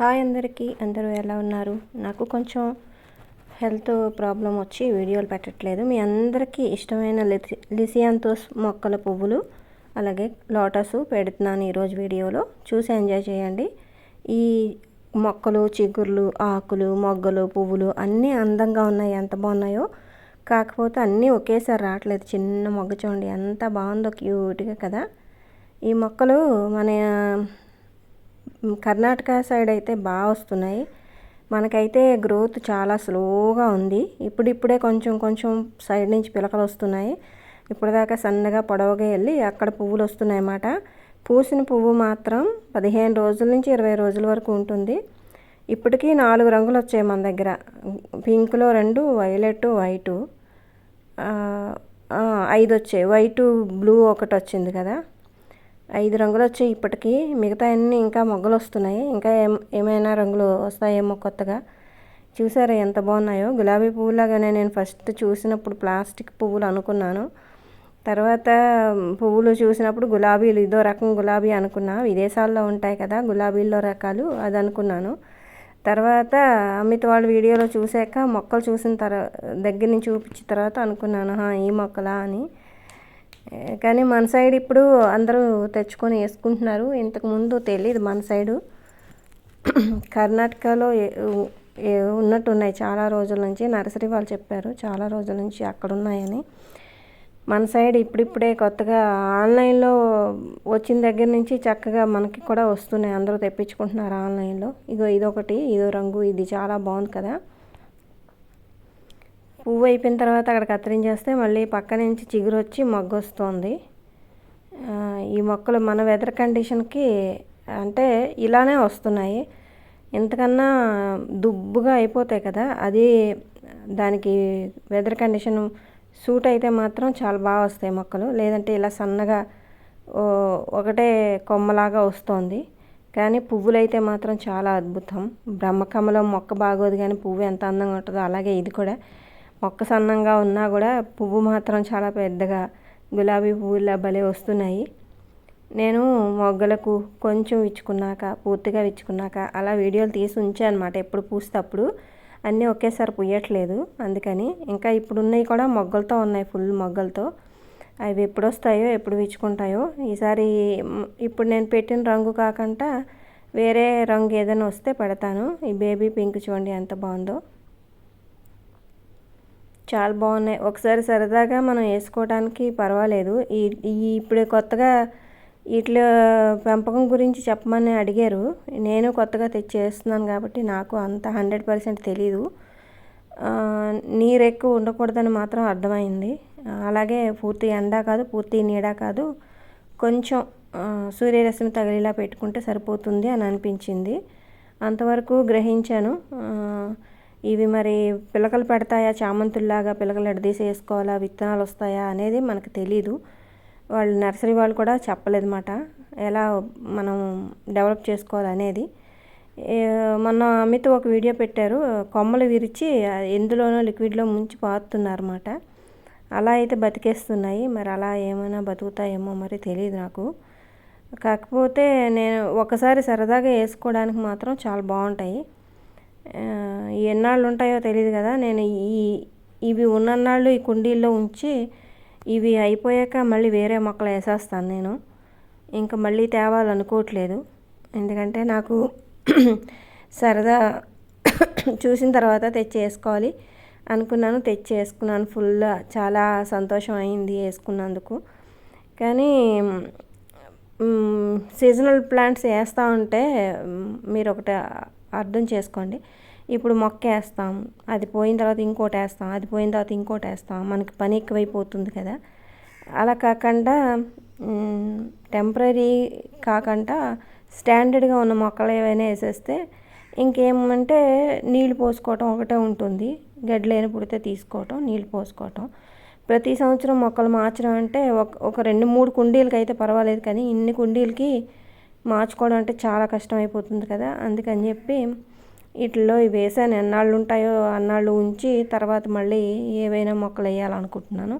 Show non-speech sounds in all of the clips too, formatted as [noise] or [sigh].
Hi అందరికీ. అందరూ ఎలా ఉన్నారు? నాకు కొంచెం హెల్త్ ప్రాబ్లం వచ్చి వీడియోలు పెట్టట్లేదు. మీ అందరికీ ఇష్టమైన లిసి లిసియాంతోస్ మొక్కల పువ్వులు అలాగే లోటస్ పెడుతున్నాను ఈరోజు వీడియోలో. చూసి ఎంజాయ్ చేయండి. ఈ మొక్కలు చిగుర్లు ఆకులు మొగ్గలు పువ్వులు అన్నీ అందంగా ఉన్నాయి. ఎంత బాగున్నాయో. కాకపోతే అన్నీ ఒకేసారి రావట్లేదు. చిన్న మొగ్గ చూడండి ఎంత బాగుందో క్యూట్గా కదా. ఈ మొక్కలు మన కర్ణాటక సైడ్ అయితే బాగా వస్తున్నాయి. మనకైతే గ్రోత్ చాలా స్లోగా ఉంది. ఇప్పుడిప్పుడే కొంచెం కొంచెం సైడ్ నుంచి పిలకలు వస్తున్నాయి. ఇప్పటిదాకా సన్నగా పొడవుగా వెళ్ళి అక్కడ పువ్వులు వస్తున్నాయి అన్నమాట పూసిన పువ్వు మాత్రం పదిహేను రోజుల నుంచి ఇరవై రోజుల వరకు ఉంటుంది. ఇప్పటికీ నాలుగు రంగులు వచ్చాయి మన దగ్గర. పింక్లో రెండు వైలెట్ వైటు. ఐదు వచ్చాయి. వైటు బ్లూ ఒకటి వచ్చింది కదా. ఐదు రంగులు వచ్చాయి ఇప్పటికీ. మిగతా అన్నీ ఇంకా మొగ్గలు వస్తున్నాయి ఇంకా ఏం ఏమైనా రంగులు వస్తాయేమో కొత్తగా. చూసారా ఎంత బాగున్నాయో. గులాబీ పువ్వులాగానే నేను ఫస్ట్ చూసినప్పుడు ప్లాస్టిక్ పువ్వులు అనుకున్నాను. తర్వాత పువ్వులు చూసినప్పుడు గులాబీలు ఇదో రకం గులాబీ అనుకున్నా. విదేశాల్లో ఉంటాయి కదా గులాబీల్లో రకాలు అది అనుకున్నాను. తర్వాత అమిత్ వాళ్ళ వీడియోలో చూశాక మొక్కలు చూసిన తర్వాత దగ్గర నుంచి చూపించిన తర్వాత అనుకున్నాను ఈ మొక్కలా అని. కానీ మన సైడ్ ఇప్పుడు అందరూ తెచ్చుకొని వేసుకుంటున్నారు. ఇంతకుముందు తెలియదు మన సైడు. కర్ణాటకలో ఉన్నట్టు ఉన్నాయి చాలా రోజుల నుంచి. నర్సరీ వాళ్ళు చెప్పారు చాలా రోజుల నుంచి అక్కడ ఉన్నాయని మన సైడ్ ఇప్పుడిప్పుడే కొత్తగా ఆన్లైన్లో వచ్చిన దగ్గర నుంచి చక్కగా మనకి కూడా వస్తున్నాయి. అందరూ తెప్పించుకుంటున్నారు ఆన్లైన్లో. ఇగో ఇదొకటి ఇదో రంగు ఇది చాలా బాగుంది కదా. పువ్వు అయిపోయిన తర్వాత అక్కడ కత్తిరించేస్తే మళ్ళీ పక్క నుంచి చిగురు వచ్చి మొగ్గ వస్తుంది ఈ మొక్కలు మన వెదర్ కండిషన్కి అంటే ఇలానే వస్తున్నాయి. ఇంతకన్నా దుబ్బుగా అయిపోతాయి కదా అది దానికి వెదర్ కండిషన్ సూట్ అయితే మాత్రం చాలా బాగా వస్తాయి మొక్కలు. లేదంటే ఇలా సన్నగా ఒకటే కొమ్మలాగా వస్తుంది. కానీ పువ్వులు అయితే మాత్రం చాలా అద్భుతం. బ్రహ్మకమలం మొక్క బాగోదు కానీ పువ్వు ఎంత అందంగా ఉంటుందో అలాగే ఇది కూడా. మొక్క సన్నంగా ఉన్నా కూడా పువ్వు మాత్రం చాలా పెద్దగా గులాబీ పువ్వులా భలే వస్తున్నాయి. నేను మొగ్గలకు కొంచెం విచ్చుకున్నాక పూర్తిగా విచ్చుకున్నాక అలా వీడియోలు తీసి ఉంచాను అనమాట ఎప్పుడు పూస్తప్పుడు అన్నీ ఒకేసారి పుయ్యట్లేదు అందుకని ఇంకా ఇప్పుడు ఉన్నాయి కూడా మొగ్గలతో ఉన్నాయి ఫుల్ మొగ్గలతో. అవి ఎప్పుడు వస్తాయో ఎప్పుడు విచ్చుకుంటాయో ఈసారి ఇప్పుడు నేను పెట్టిన రంగు కాకుండా వేరే రంగు ఏదైనా వస్తే పెడతాను. ఈ బేబీ పింక్ చూడండి ఎంత బాగుందో. చాలా బాగున్నాయి. ఒకసారి సరదాగా మనం వేసుకోవడానికి పర్వాలేదు. ఈ ఇప్పుడు కొత్తగా వీటి పెంపకం గురించి చెప్పమని అడిగారు. నేను కొత్తగా తెచ్చేస్తున్నాను కాబట్టి నాకు అంత హండ్రెడ్ పర్సెంట్ తెలీదు. నీరు ఎక్కువ ఉండకూడదని మాత్రం అర్థమైంది. అలాగే పూర్తి ఎండ కాదు పూర్తి నీడ కాదు కొంచెం సూర్యరశ్మి తగిలేలా పెట్టుకుంటే సరిపోతుంది అని అనిపించింది. అంతవరకు గ్రహించాను. ఇవి మరి పిలకలు పెడతాయా? చామంతుల్లాగా పిలకలు ఎడదీసి వేసుకోవాలా? విత్తనాలు వస్తాయా? అనేది మనకు తెలీదు. వాళ్ళు నర్సరీ వాళ్ళు కూడా చెప్పలేదన్నమాట. ఎలా మనం డెవలప్ చేసుకోవాలనేది. మొన్న అమిత్ ఒక వీడియో పెట్టారు. కొమ్మలు విరిచి ఎందులోనో లిక్విడ్లో ముంచి పాతున్నారన్నమాట అలా అయితే బతికేస్తున్నాయి. మరి అలా ఏమైనా బతుకుతాయేమో మరి తెలియదు నాకు. కాకపోతే నేను ఒకసారి సరదాగా వేసుకోవడానికి మాత్రం చాలా బాగుంటాయి. ఎన్నాళ్ళు ఉంటాయో తెలియదు కదా. నేను ఈ ఇవి ఉన్నన్నాళ్ళు ఈ కుండీల్లో ఉంచి ఇవి అయిపోయాక మళ్ళీ వేరే మొక్కలు వేసేస్తాను నేను. ఇంకా మళ్ళీ తేవాలనుకోవట్లేదు. ఎందుకంటే నాకు [clears throat] సరదా [clears throat] చూసిన తర్వాత తెచ్చి వేసుకోవాలి అనుకున్నాను. తెచ్చి వేసుకున్నాను ఫుల్ చాలా సంతోషం అయింది వేసుకున్నందుకు. కానీ సీజనల్ ప్లాంట్స్ వేస్తూ ఉంటే మీరు ఒకటి అర్థం చేసుకోండి. ఇప్పుడు మొక్క వేస్తాం అది పోయిన తర్వాత ఇంకోటి వేస్తాం అది పోయిన తర్వాత ఇంకోటి వేస్తాం మనకి పని ఎక్కువైపోతుంది కదా. అలా కాకుండా టెంపరీ కాకుండా స్టాండర్డ్గా ఉన్న మొక్కలు ఏవైనా వేసేస్తే ఇంకేమంటే నీళ్ళు పోసుకోవటం ఒకటే ఉంటుంది. గడ్డలేని పుడితే తీసుకోవటం నీళ్ళు పోసుకోవటం. ప్రతి సంవత్సరం మొక్కలు మార్చడం అంటే ఒక ఒక రెండు మూడు కుండీలకి అయితే పర్వాలేదు కానీ ఇన్ని కుండీలకి మార్చుకోవడం అంటే చాలా కష్టం అయిపోతుంది కదా. అందుకని చెప్పి వీటిలో ఇవి వేసాను. ఎన్నాళ్ళు ఉంటాయో అన్నాళ్ళు ఉంచి తర్వాత మళ్ళీ ఏవైనా మొక్కలు వేయాలనుకుంటున్నాను.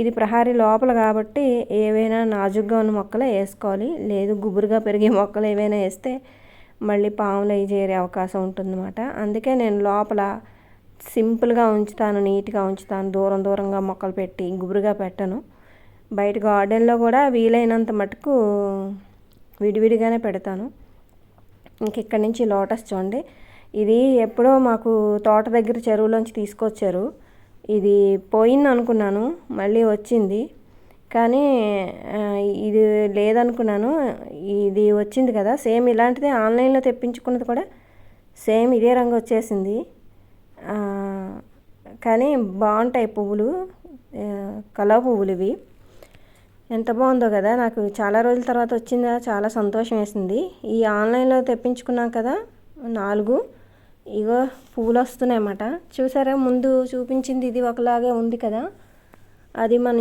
ఇది ప్రహారీ లోపల కాబట్టి ఏవైనా నాజుగ్గా ఉన్న మొక్కలే వేసుకోవాలి. లేదు గుబురుగా పెరిగే మొక్కలు ఏవైనా వేస్తే మళ్ళీ పాములు అవి చేరే అవకాశం ఉంటుందన్నమాట. అందుకే నేను లోపల సింపుల్గా ఉంచుతాను నీట్గా ఉంచుతాను. దూరం దూరంగా మొక్కలు పెట్టి గుబురుగా పెట్టను. బయట గార్డెన్లో కూడా వీలైనంత మటుకు విడివిడిగానే పెడతాను. ఇంక ఇక్కడి నుంచి లోటస్ చూడండి. ఇది ఎప్పుడో మాకు తోట దగ్గర చెరువులోంచి తీసుకొచ్చారు. ఇది పోయింది అనుకున్నాను మళ్ళీ వచ్చింది. కానీ ఇది లేదనుకున్నాను. ఇది వచ్చింది కదా సేమ్ ఇలాంటిదే ఆన్లైన్లో తెప్పించుకున్నది కూడా సేమ్ ఇదే రంగు వచ్చేసింది. కానీ బాగుంటాయి పువ్వులు. కలవ పువ్వులు ఇవి. ఎంత బాగుందో కదా నాకు చాలా రోజుల తర్వాత వచ్చిందా చాలా సంతోషం వేసింది. ఈ ఆన్లైన్లో తెప్పించుకున్నాం కదా నాలుగు. ఇగో పువ్వులు వస్తున్నాయి అన్నమాట చూసారా? ముందు చూపించింది ఇది ఒకలాగే ఉంది కదా. అది మన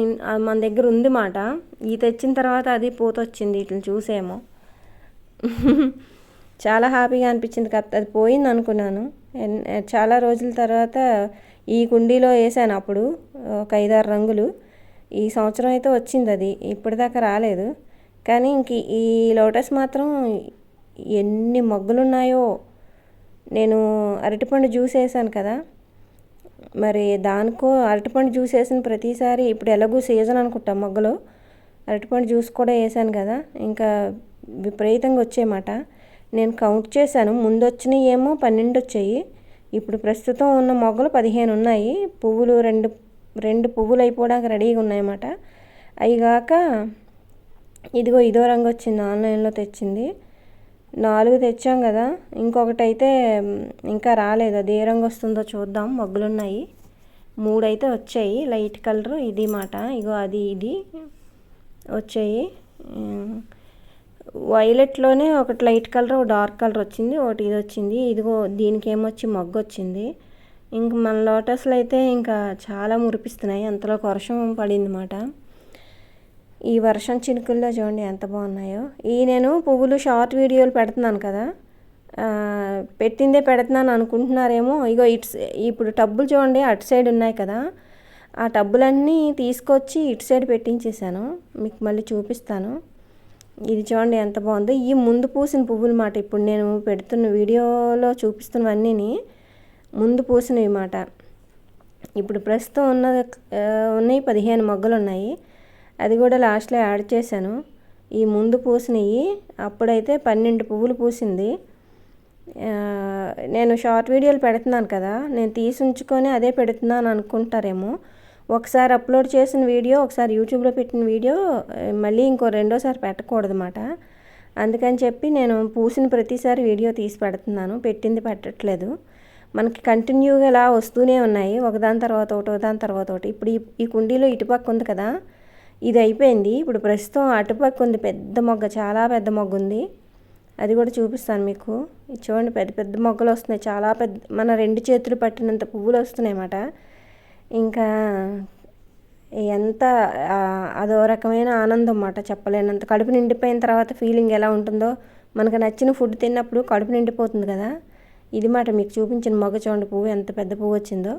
మన దగ్గర ఉంది మాట ఈ తెచ్చిన తర్వాత అది వచ్చింది ఇట్లా చూసేమో. [laughs] చాలా హ్యాపీగా అనిపించింది కదా. అది పోయింది అనుకున్నాను. చాలా రోజుల తర్వాత ఈ కుండీలో వేసాను అప్పుడు ఒక ఐదారు రంగులు. ఈ సంవత్సరం అయితే వచ్చింది అది. ఇప్పటిదాకా రాలేదు. కానీ ఇంక ఈ లోటస్ మాత్రం ఎన్ని మొగ్గలు ఉన్నాయో నేను అరటిపండు జ్యూస్ వేసాను కదా. మరి దానికో అరటిపండు జ్యూస్ వేసిన ప్రతిసారి ఇప్పుడు ఎలాగూ సీజన్ అనుకుంటా మొగ్గలో. అరటిపండు జ్యూస్ కూడా వేసాను కదా. ఇంకా విపరీతంగా వచ్చేయమాట. నేను కౌంట్ చేశాను. ముందు వచ్చినవి ఏమో పన్నెండు వచ్చాయి. ఇప్పుడు ప్రస్తుతం ఉన్న మొగ్గలు పదిహేను ఉన్నాయి. పువ్వులు రెండు రెండు పువ్వులు అయిపోవడానికి రెడీగా ఉన్నాయన్నమాట. అవి కాక ఇదిగో ఇదో రంగు వచ్చింది. ఆన్లైన్లో తెచ్చింది. నాలుగు తెచ్చాం కదా ఇంకొకటి అయితే ఇంకా రాలేదు. అది ఏ రంగు వస్తుందో చూద్దాం. మొగ్గులు ఉన్నాయి మూడు అయితే వచ్చాయి. లైట్ కలర్ ఇది మాట. ఇగో అది ఇది వచ్చాయి. వైలెట్లోనే ఒకటి లైట్ కలర్ ఒక డార్క్ కలర్ వచ్చింది ఒకటి ఇది వచ్చింది. ఇదిగో దీనికి ఏమొచ్చి మగ్గు వచ్చింది ఇంక మన లోటస్లో అయితే ఇంకా చాలా మురిపిస్తున్నాయి. అంతలో వర్షం పడింది అన్నమాట ఈ వర్షం చినుకుల్లో చూడండి ఎంత బాగున్నాయో. ఈ నేను పువ్వులు షార్ట్ వీడియోలు పెడుతున్నాను కదా. పెట్టిందే పెడుతున్నాను అనుకుంటున్నారేమో. ఇగో ఇటు ఇప్పుడు టబ్బులు చూడండి అటు సైడ్ ఉన్నాయి కదా. ఆ టబ్బులన్నీ తీసుకొచ్చి ఇటు సైడ్ పెట్టించేసాను మీకు మళ్ళీ చూపిస్తాను. ఇది చూడండి ఎంత బాగుందో. ఈ ముందు పూసిన పువ్వులు మాట ఇప్పుడు నేను పెడుతున్న వీడియోలో చూపిస్తున్నవన్నీ ముందు పూసినవి మాట. ఇప్పుడు ప్రస్తుతం ఉన్న ఉన్నాయి పదిహేను మొగ్గలు ఉన్నాయి అది కూడా లాస్ట్లో యాడ్ చేశాను. ఈ ముందు పూసినవి అప్పుడైతే పన్నెండు పువ్వులు పూసింది. నేను షార్ట్ వీడియోలు పెడుతున్నాను కదా నేను తీసి ఉంచుకొని అదే పెడుతున్నాను అనుకుంటారేమో. ఒకసారి అప్లోడ్ చేసిన వీడియో ఒకసారి యూట్యూబ్లో పెట్టిన వీడియో మళ్ళీ ఇంకో రెండోసారి పెట్టకూడదు అన్నమాట అందుకని చెప్పి నేను పూసిన ప్రతిసారి వీడియో తీసి పెడుతున్నాను. పెట్టింది పెట్టట్లేదు. మనకి కంటిన్యూగా ఇలా వస్తూనే ఉన్నాయి. ఒకదాని తర్వాత ఒకటి ఒకదాని తర్వాత ఒకటి. ఇప్పుడు ఈ కుండీలో ఇటుపక్క ఉంది కదా ఇది అయిపోయింది ఇప్పుడు ప్రస్తుతం అటుపక్క ఉంది పెద్ద మొగ్గ చాలా పెద్ద మొగ్గ ఉంది. అది కూడా చూపిస్తాను మీకు. చూడండి పెద్ద పెద్ద మొగ్గలు వస్తున్నాయి. చాలా పెద్ద మన రెండు చేతులు పట్టినంత పువ్వులు వస్తున్నాయి అన్నమాట. ఇంకా ఎంత అదో రకమైన ఆనందం అన్నమాట చెప్పలేనంత. కడుపు నిండిపోయిన తర్వాత ఫీలింగ్ ఎలా ఉంటుందో మనకు నచ్చిన ఫుడ్ తిన్నప్పుడు కడుపు నిండిపోతుంది కదా. ఇది మాట మీకు చూపించిన మొగ్గ చూడండి పువ్వు ఎంత పెద్ద పువ్వు వచ్చిందో.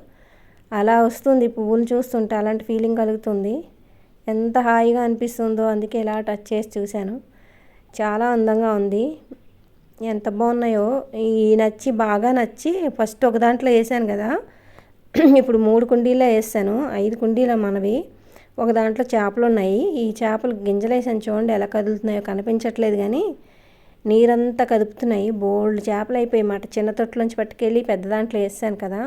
అలా వస్తుంది పువ్వులు చూస్తుంటే అలాంటి ఫీలింగ్ కలుగుతుంది. ఎంత హాయిగా అనిపిస్తుందో అందుకే ఇలా టచ్ చేసి చూశాను. చాలా అందంగా ఉంది. ఎంత బాగున్నాయో. ఈ నచ్చి బాగా నచ్చి ఫస్ట్ ఒక దాంట్లో వేసాను కదా. [clears throat] ఇప్పుడు మూడు కుండీలో వేసాను ఐదు కుండీలో మనవి. ఒక దాంట్లో చేపలు ఉన్నాయి. ఈ చేపలు గింజలేసాను చూడండి ఎలా కదులుతున్నాయో. కనిపించట్లేదు కానీ నీరంతా కదుపుతున్నాయి. బోల్డ్ చేపలు అయిపోయి మాట చిన్న తొట్టులోంచి పట్టుకెళ్ళి పెద్ద దాంట్లో వేసాను కదా.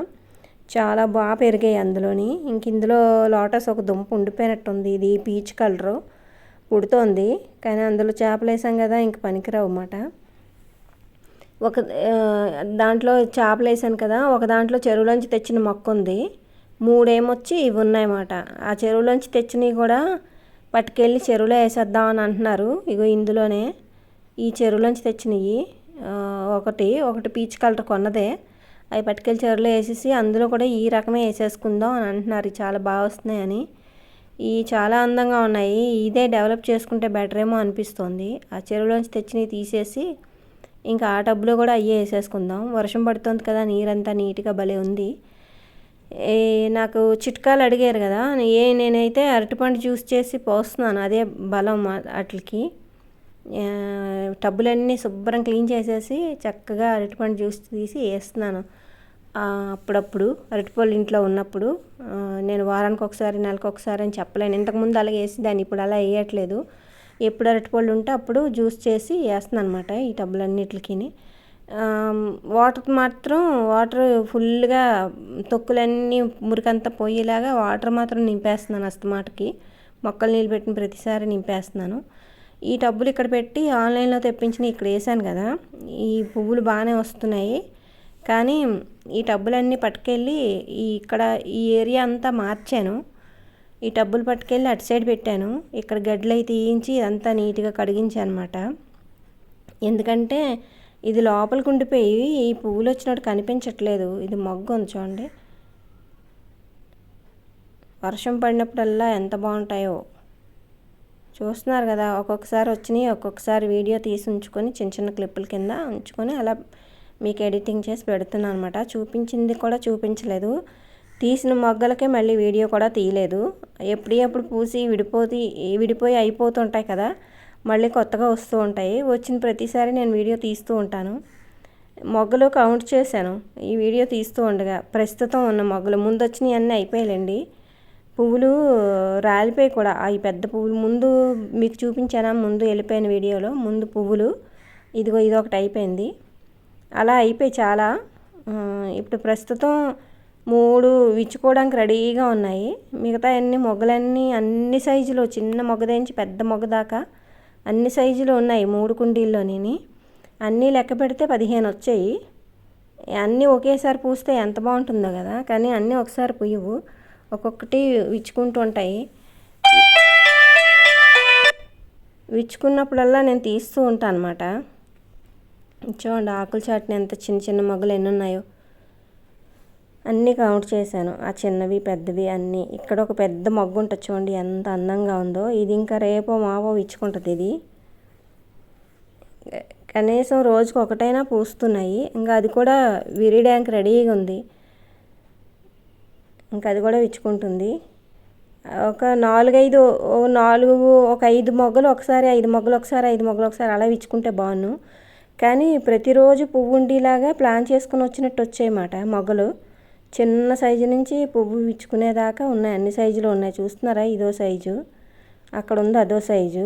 చాలా బాగా పెరిగాయి అందులోని. ఇంక ఇందులో లోటస్ ఒక దుంప ఉండిపోయినట్టుంది. ఇది పీచ్ కలరు. ఉడుతోంది. కానీ అందులో చేపలు వేసాం కదా ఇంక పనికిరావు అన్నమాట. ఒక దాంట్లో చేపలు వేసాను కదా ఒక దాంట్లో చెరువులోంచి తెచ్చిన మొక్క ఉంది. మూడేమొచ్చి ఇవి ఉన్నాయన్నమాట ఆ చెరువులోంచి తెచ్చినవి కూడా పట్టుకెళ్ళి చెరువులో వేసేద్దాం అని అంటున్నారు. ఇగో ఇందులోనే ఈ చెరువులోంచి తెచ్చినవి. ఒకటి ఒకటి పీచ్ కలర్ కొన్నదే. అవి పట్టుకెళ్ళి చెరువులో వేసేసి అందులో కూడా ఈ రకమే వేసేసుకుందాం అని అంటున్నారు. చాలా బాగా వస్తున్నాయని. ఈ చాలా అందంగా ఉన్నాయి. ఇదే డెవలప్ చేసుకుంటే బెటర్ ఏమో అనిపిస్తుంది. ఆ చెరువులోంచి తెచ్చినవి తీసేసి ఇంకా ఆ టబ్లో కూడా అయ్యే వేసేసుకుందాం. వర్షం పడుతుంది కదా నీరంతా నీట్గా భలే ఉంది. నాకు చిట్కాలు అడిగారు కదా. ఏ నేనైతే అరటిపండు జ్యూస్ చేసి పోస్తున్నాను. అదే బలం వాటికి టబ్బులన్నీ శుభ్రం క్లీన్ చేసేసి చక్కగా అరటిపండు జ్యూస్ తీసి వేస్తున్నాను. అప్పుడప్పుడు అరటిపళ్ళు ఇంట్లో ఉన్నప్పుడు నేను వారానికి ఒకసారి నెలకు ఒకసారి అని చెప్పలేను. ఇంతకుముందు అలా వేసేదాన్ని ఇప్పుడు అలా వేయట్లేదు. ఎప్పుడు అరటిపళ్ళు ఉంటే అప్పుడు జ్యూస్ చేసి వేస్తున్నాను అనమాట ఈ టబ్బులన్నిటికి వాటర్ మాత్రం వాటర్ ఫుల్గా తొక్కులన్నీ మురికంతా పోయేలాగా వాటర్ మాత్రం నింపేస్తున్నాను అస్తమాటకి. మొక్కలు నీళ్ళు పెట్టిన ప్రతిసారి నింపేస్తున్నాను. ఈ టబ్బులు ఇక్కడ పెట్టి ఆన్లైన్లో తెప్పించిన ఇక్కడ వేసాను కదా. ఈ పువ్వులు బాగానే వస్తున్నాయి. కానీ ఈ టబ్బులన్నీ పట్టుకెళ్ళి ఈ ఇక్కడ ఈ ఏరియా అంతా మార్చాను. ఈ టబ్బులు పట్టుకెళ్ళి అటు సైడ్ పెట్టాను. ఇక్కడ గడ్డలు అయితే తీయించి ఇదంతా నీట్గా కడిగించాను అనమాట ఎందుకంటే ఇది లోపలికి ఉండిపోయి ఈ పువ్వులు వచ్చినట్టు కనిపించట్లేదు. ఇది మొగ్గు ఉంది చూడండి. వర్షం పడినప్పుడల్లా ఎంత బాగుంటాయో. చూస్తున్నారు కదా ఒక్కొక్కసారి వచ్చినాయి ఒక్కొక్కసారి వీడియో తీసి ఉంచుకొని చిన్న చిన్న క్లిప్పుల కింద ఉంచుకొని అలా మీకు ఎడిటింగ్ చేసి పెడుతున్నాను అనమాట చూపించింది కూడా చూపించలేదు. తీసిన మొగ్గలకే మళ్ళీ వీడియో కూడా తీయలేదు. ఎప్పుడు పూసి విడిపోతి విడిపోయి అయిపోతుంటాయి కదా మళ్ళీ కొత్తగా వస్తూ ఉంటాయి. వచ్చిన ప్రతిసారి నేను వీడియో తీస్తూ ఉంటాను. మొగ్గలు కౌంట్ చేశాను. ఈ వీడియో తీస్తూ ఉండగా ప్రస్తుతం ఉన్న మొగ్గలు ముందు వచ్చినవి అన్నీ అయిపోయాయండి పువ్వులు రాలిపోయి కూడా ఈ పెద్ద పువ్వులు ముందు మీకు చూపించానా? ముందు వెళ్ళిపోయిన వీడియోలో ముందు పువ్వులు. ఇదిగో ఇది ఒకటి అయిపోయింది. అలా అయిపోయి చాలా ఇప్పుడు ప్రస్తుతం మూడు విచ్చుకోవడానికి రెడీగా ఉన్నాయి. మిగతా అన్ని మొగ్గలన్నీ అన్ని సైజులో చిన్న మొగ్గ నుంచి పెద్ద మొగ్గ దాకా అన్ని సైజులు ఉన్నాయి మూడు కుండీల్లోని అన్నీ లెక్క పెడితే పదిహేను వచ్చాయి. అన్నీ ఒకేసారి పూస్తే ఎంత బాగుంటుందో కదా కానీ అన్నీ ఒకసారి పుయ్యవు. ఒక్కొక్కటి విచ్చుకుంటూ ఉంటాయి. విచ్చుకున్నప్పుడల్లా నేను తీస్తూ ఉంటాను అనమాట చూడండి ఆకుల చాటుని ఎంత చిన్న చిన్న మొగ్గలు ఎన్ని ఉన్నాయో అన్నీ కౌంట్ చేశాను. ఆ చిన్నవి పెద్దవి అన్నీ. ఇక్కడ ఒక పెద్ద మొగ్గు ఉంటుంది చూడండి ఎంత అందంగా ఉందో. ఇది ఇంకా రేపో మావో ఇచ్చుకుంటుంది ఇది. కనీసం రోజుకు ఒకటైనా పూస్తున్నాయి. ఇంకా అది కూడా విరిడానికి రెడీగా ఉంది. ఇంకా అది కూడా విచ్చుకుంటుంది. ఒక నాలుగైదు ఓ నాలుగు ఒక ఐదు మొగ్గలు ఒకసారి ఐదు మొగ్గలు ఒకసారి ఐదు మొగ్గలు ఒకసారి అలా విచ్చుకుంటే బాగున్ను కానీ ప్రతిరోజు పువ్వు ఉండేలాగా ప్లాన్ చేసుకుని వచ్చినట్టు వచ్చాయన్నమాట మొగ్గలు. చిన్న సైజు నుంచి పువ్వు విచ్చుకునేదాకా ఉన్నాయి అన్ని సైజులు ఉన్నాయి. చూస్తున్నారా? ఇదో సైజు అక్కడ ఉంది అదో సైజు.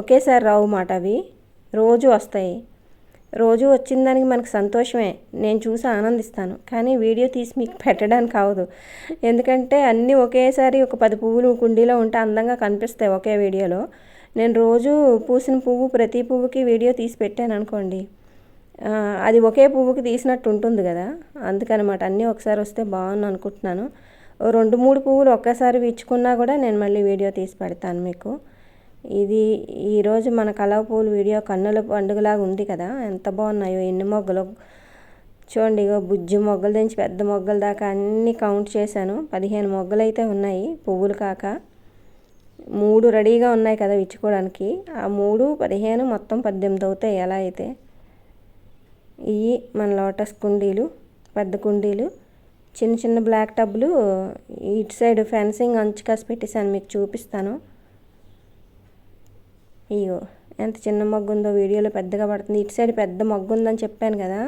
ఒకేసారి రావు మాట అవి. రోజు వస్తాయి. రోజు వచ్చిన దానికి మనకు సంతోషమే. నేను చూసి ఆనందిస్తాను. కానీ వీడియో తీసి మీకు పెట్టడానికి అవదు ఎందుకంటే అన్నీ ఒకేసారి ఒక పది పువ్వులు కుండీలో ఉంటే అందంగా కనిపిస్తాయి ఒకే వీడియోలో. నేను రోజు పూసిన పువ్వు ప్రతి పువ్వుకి వీడియో తీసి పెట్టాను అనుకోండి. అది ఒకే పువ్వుకి తీసినట్టు ఉంటుంది కదా. అందుకనమాట అన్నీ ఒకసారి వస్తే బాగుంది అనుకుంటున్నాను. రెండు మూడు పువ్వులు ఒక్కసారి విచ్చుకున్నా కూడా నేను మళ్ళీ వీడియో తీసి పెడతాను మీకు. ఇది ఈరోజు మన కలవ వీడియో కన్నుల పండుగలాగా ఉంది కదా. ఎంత బాగున్నాయో ఎన్ని మొగ్గలు. చూడండి ఇగో బుజ్జి మొగ్గల నుంచి పెద్ద మొగ్గల దాకా అన్నీ కౌంట్ చేశాను. పదిహేను మొగ్గలు అయితే ఉన్నాయి పువ్వులు కాక. మూడు రెడీగా ఉన్నాయి కదా విచ్చుకోవడానికి. ఆ మూడు పదిహేను మొత్తం పద్దెనిమిది అవుతాయి ఎలా అయితే. ఇవి మన లోటస్ కుండీలు పెద్ద కుండీలు చిన్న చిన్న బ్లాక్ టబ్లు ఇటు సైడ్ ఫెన్సింగ్ అంచు కాసి పెట్టేసాను మీకు చూపిస్తాను. ఇగో ఎంత చిన్న మొగ్గు ఉందో వీడియోలో పెద్దగా పడుతుంది. ఇటు సైడ్ పెద్ద మొగ్గు ఉందని చెప్పాను కదా.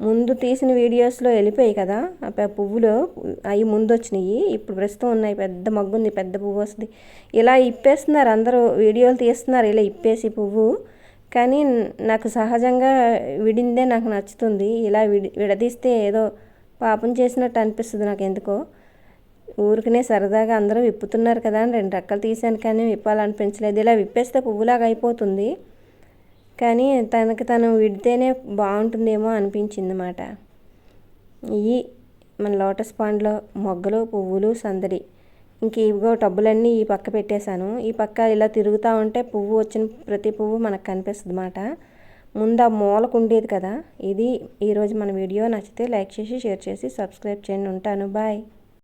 ముందు తీసిన వీడియోస్లో వెళ్ళిపోయాయి కదా. ఆ పువ్వులు అవి ముందు వచ్చినాయి ఇప్పుడు ప్రస్తుతం ఉన్నాయి. పెద్ద మొగ్గు ఉంది పెద్ద పువ్వు వస్తుంది. ఇలా ఇప్పేస్తున్నారు అందరూ. వీడియోలు తీస్తున్నారు. ఇలా ఇప్పేసి పువ్వు. కానీ నాకు సహజంగా విడిందే నాకు నచ్చుతుంది. ఇలా విడి విడదీస్తే ఏదో పాపం చేసినట్టు అనిపిస్తుంది నాకు ఎందుకో. ఊరికనే సరదాగా అందరూ విప్పుతున్నారు కదా అని రెండు రెక్కలు తీసాను కానీ విప్పాలనిపించలేదు. ఇలా విప్పేస్తే పువ్వులాగా అయిపోతుంది. కానీ తనకి తను విడితేనే బాగుంటుందేమో అనిపించింది అన్నమాట ఇవి మన లోటస్ పాండ్లో మొగ్గలు పువ్వులు సందడి. ఇంక ఇవిగో టబ్బులన్నీ ఈ పక్క పెట్టేశాను. ఈ పక్క ఇలా తిరుగుతూ ఉంటే పువ్వు వచ్చిన ప్రతి పువ్వు మనకు కనిపిస్తుంది అన్నమాట ముందు ఆ మూలకు ఉండేది కదా. ఇది ఈరోజు మన వీడియో. నచ్చితే లైక్ చేసి షేర్ చేసి సబ్స్క్రైబ్ చేయండి. ఉంటాను. బాయ్.